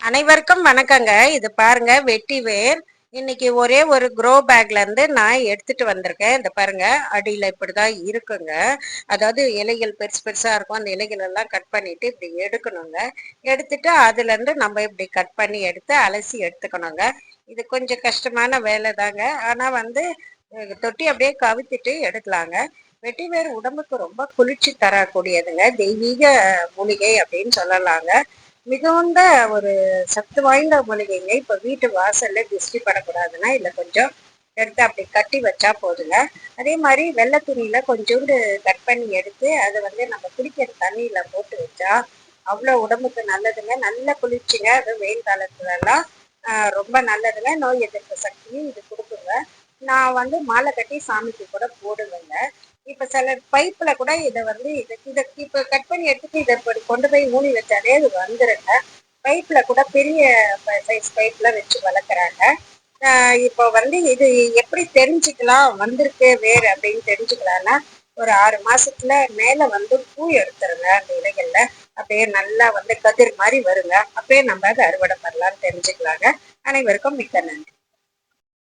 அனைவருக்கும் வணக்கங்க. இது பாருங்க வெட்டி வேர். இன்னைக்கு ஒரே ஒரு க்ரோ பேக்ல இருந்து நான் எடுத்துட்டு வந்திருக்கேன். இந்த பாருங்க அடியில இப்படிதான் இருக்குங்க. அதாவது இலைகள் பெருசு பெருசா இருக்கும். அந்த இலைகள் எல்லாம் கட் பண்ணிட்டு இப்படி எடுக்கணுங்க. எடுத்துட்டு அதுல இருந்து நம்ம இப்படி கட் பண்ணி எடுத்து அலசி எடுத்துக்கணுங்க. இது கொஞ்சம் கஷ்டமான வேலை தாங்க. ஆனா வந்து தொட்டி அப்படியே கவித்துட்டு எடுக்கலாங்க. வெட்டி வேர் உடம்புக்கு ரொம்ப குளிர்ச்சி தரக்கூடியதுங்க. தெய்வீக மூலிகை அப்படின்னு சொல்லலாங்க. மிகுந்த ஒரு சத்து வாய்ந்த மூலிகைங்க. இப்போ வீட்டு வாசல்ல திருஷ்டி படக்கூடாதுன்னா இல்லை கொஞ்சம் எடுத்து அப்படி கட்டி வச்சா போதுங்க. அதே மாதிரி வெள்ளை துணியில கொஞ்சோண்டு கட் பண்ணி எடுத்து அதை வந்து நம்ம குடிக்கிற தண்ணியில போட்டு வச்சா அவ்வளோ உடம்புக்கு நல்லதுங்க. நல்ல குளிர்ச்சிங்க. அது வெயில் காலத்துலலாம் ரொம்ப நல்லதுங்க. நோய் எதிர்ப்பு சக்தியும் இது கொடுக்குங்க. நான் வந்து மாலை கட்டி சாமிக்கு கூட போடுவேங்க. இப்ப சில பைப்ல கூட இதை வந்து இதை இதை இப்ப கட் பண்ணி எடுத்துட்டு இதை கொண்டு போய் ஊனி வச்சாலே அது வந்துருங்க. பைப்ல கூட பெரிய சைஸ் பைப்ல வச்சு வளர்க்குறாங்க. இப்போ வந்து இது எப்படி தெரிஞ்சுக்கலாம் வந்திருக்கு வேறு அப்படின்னு தெரிஞ்சுக்கலாம்னா ஒரு ஆறு மாசத்துல மேல வந்து பூ எடுத்துருங்க அந்த இலைகள்ல. அப்படியே நல்லா வந்து கதிர் மாதிரி வருங்க. அப்படியே நம்ம அதை அறுவடை பண்ணலாம்னு தெரிஞ்சுக்கலாங்க. அனைவருக்கும் மிக்க நன்றி.